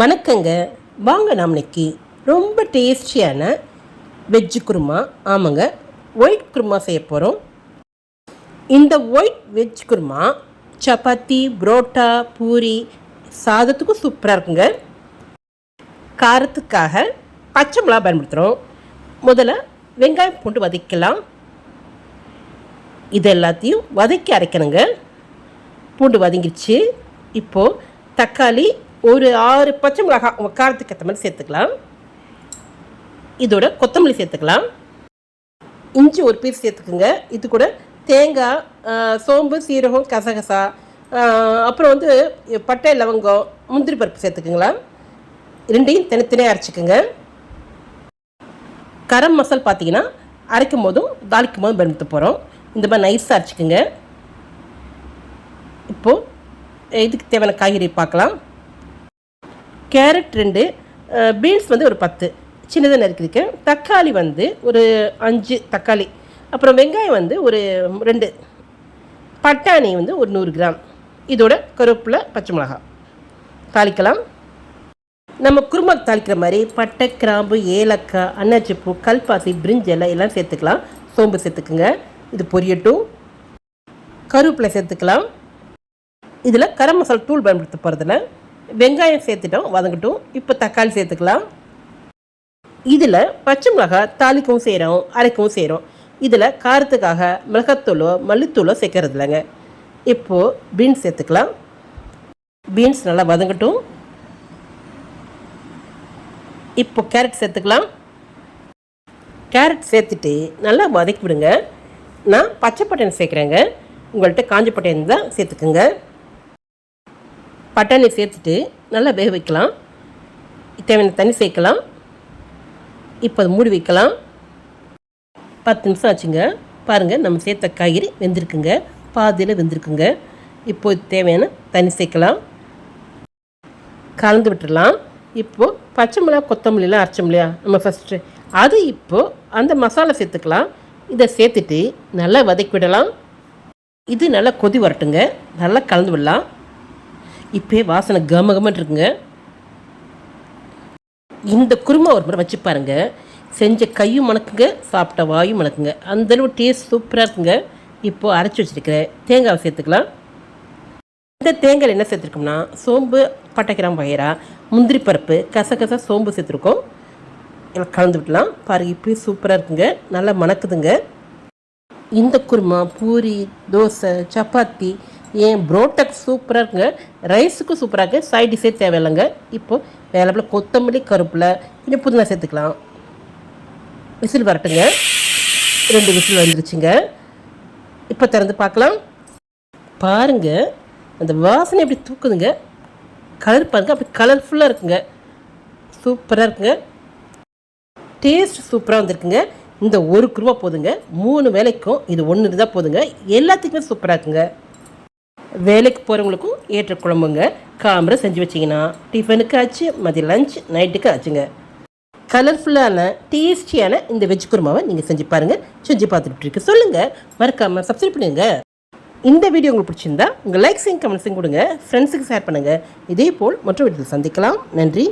வணக்கங்க. வாங்க நாம் இன்னைக்கு ரொம்ப டேஸ்டியான வெஜ்ஜு குருமா ஆமாங்க ஒயிட் குருமா செய்ய போகிறோம் இந்த ஒயிட் வெஜ் குருமா சப்பாத்தி புரோட்டா பூரி சாதத்துக்கும் சூப்பராக இருக்குங்க. காரத்துக்காக பச்சை மிளகா பயன்படுத்துகிறோம் முதல்ல வெங்காயம் பூண்டு வதக்கலாம். இது எல்லாத்தையும் வதக்கி அரைக்கணுங்க. பூண்டு வதங்கிடுச்சு இப்போது தக்காளி ஒரு ஆறு பச்சை மிளகாய் உங்கள் காரத்துக்கு ஏற்ற மாதிரி சேர்த்துக்கலாம். இதோட கொத்தமல்லி சேர்த்துக்கலாம். இஞ்சி ஒரு பீஸ் சேர்த்துக்குங்க. இது கூட தேங்காய் சோம்பு சீரகம் கசகசா அப்புறம் வந்து பட்டை லவங்கம் முந்திரி பருப்பு சேர்த்துக்குங்களா? ரெண்டையும் தனித்தனியாக அரைச்சிக்கோங்க. கரம் மசால் பார்த்தீங்கன்னா அரைக்கும் போதும் தாளிக்கும் போதும் பயன்படுத்த போகிறோம் இந்த மாதிரி நைஸாக அரைச்சிக்கோங்க. இப்போது இதுக்கு தேவையான காய்கறி பார்க்கலாம். கேரட் ரெண்டு பீன்ஸ் வந்து ஒரு பத்து. சின்னதாக நறுக்கிருக்கேன் தக்காளி வந்து ஒரு அஞ்சு தக்காளி. அப்புறம் வெங்காயம் வந்து ஒரு ரெண்டு. பட்டாணி வந்து ஒரு நூறு கிராம். இதோட கருவேப்பிலை பச்சை மிளகாய். தாளிக்கலாம். நம்ம குருமா தாளிக்கிற மாதிரி பட்டை கிராம்பு ஏலக்காய் அன்னாச்சிப்பூ கல்பாசி பிரிஞ்செல்லாம் எல்லாம் சேர்த்துக்கலாம். சோம்பு சேர்த்துக்குங்க. இது பொரியட்டும். கருவேப்பிலை சேர்த்துக்கலாம். இதில் கரம் மசாலா தூள் பயன்படுத்த போகிறதுல வெங்காயம் சேர்த்துட்டோம் வதங்கட்டும். இப்போ தக்காளி சேர்த்துக்கலாம். இதில் பச்சை மிளகாய் தாளிக்கவும் செய்கிறோம் அரைக்கவும் செய்கிறோம். இதில் காரத்துக்காக மிளகாத்தூளோ மல்லித்தூளோ சேர்க்கறது இல்லைங்க. இப்போது பீன்ஸ் சேர்த்துக்கலாம். பீன்ஸ் நல்லா வதங்கட்டும். இப்போ கேரட் சேர்த்துக்கலாம். கேரட் சேர்த்துட்டு நல்லா வதக்கி விடுங்க. நான் பச்சை சேர்க்குறேங்க. உங்கள்கிட்ட காஞ்ச தான் சேர்த்துக்குங்க. பட்டாணி சேர்த்துட்டு நல்லா வேக வைக்கலாம். தேவையான தண்ணி சேர்க்கலாம். இப்போ மூடி வைக்கலாம். பத்து நிமிஷம் ஆச்சுங்க. பாருங்கள் நம்ம சேர்த்த காய்கறி வெந்திருக்குங்க. பாதியில் வெந்திருக்குங்க. இப்போது தேவையான தண்ணி சேர்க்கலாம். கலந்து விட்டுடலாம். இப்போது பச்சை மிளகா கொத்தமல்லிலாம் அரைச்சோம் இல்லையா? நம்ம ஃபஸ்ட்டு அது இப்போது அந்த மசாலா சேர்த்துக்கலாம். இதை சேர்த்துட்டு நல்லா வதக்கி விடலாம். இது நல்லா கொதி வரட்டுங்க. நல்லா கலந்து விடலாம். இப்போயே வாசனை கமகமன் இருக்குங்க. இந்த குருமா ஒரு முறை வச்சு பாருங்க. செஞ்ச கையும் மணக்குங்க சாப்பிட்ட வாயும் மணக்குங்க. அந்தளவு டேஸ்ட் சூப்பராக இருக்குங்க. இப்போது அரைச்சி வச்சிருக்கிற தேங்காவை சேர்த்துக்கலாம். இந்த தேங்காய் என்ன சேர்த்துருக்கோம்னா சோம்பு பட்டைக்கிராம் வயிறா முந்திரி பருப்பு கசகச சோம்பு சேர்த்துருக்கோம். எல்லாம் கலந்து விடலாம் பாருங்க இப்போயும் சூப்பராக இருக்குங்க. நல்லா மணக்குதுங்க. இந்த குருமா பூரி தோசை சப்பாத்தி ஏன் புரோட்டக் சூப்பராக இருக்குங்க ரைஸுக்கும் சூப்பராக இருக்குது சைட் டிஷ்ஷே தேவையில்லைங்க. இப்போ வேலைப்பில் கொத்தமல்லி கருப்பில் கொஞ்சம் புதினா சேர்த்துக்கலாம். விசில் வரட்டுங்க. ரெண்டு விசில் வந்துருச்சுங்க. இப்போ திறந்து பார்க்கலாம். பாருங்க அந்த வாசனை எப்படி தூக்குதுங்க. கலர் பாருங்க அப்படி கலர்ஃபுல்லாக இருக்குங்க. சூப்பராக இருக்குங்க. டேஸ்ட் சூப்பராக வந்திருக்குங்க. இந்த ஒரு குருவா போதுங்க. மூணு வேலைக்கும் இது ஒன்று இருந்தால் போதுங்க. எல்லாத்துக்குமே சூப்பராக இருக்குங்க. வேலைக்கு போகிறவங்களுக்கும் ஏற்ற குழம்புங்க. காமரை செஞ்சு வச்சிங்கன்னா டிஃபனுக்கு ஆச்சு மதிய லஞ்ச் நைட்டுக்கு ஆச்சுங்க. கலர்ஃபுல்லான டேஸ்டியான இந்த வெஜ் குருமாவை நீங்கள் செஞ்சு பாருங்கள் செஞ்சு பார்த்துட்டு இருக்கு. சொல்லுங்கள் மறக்காமல் சப்ஸ்கிரைப் பண்ணுங்க. இந்த வீடியோ உங்களுக்கு பிடிச்சிருந்தா உங்கள் லைக்ஸையும் கமெண்ட்ஸையும் கொடுங்க. ஃப்ரெண்ட்ஸுக்கு ஷேர் பண்ணுங்கள் இதே போல் மற்ற வீட்டில் சந்திக்கலாம். நன்றி.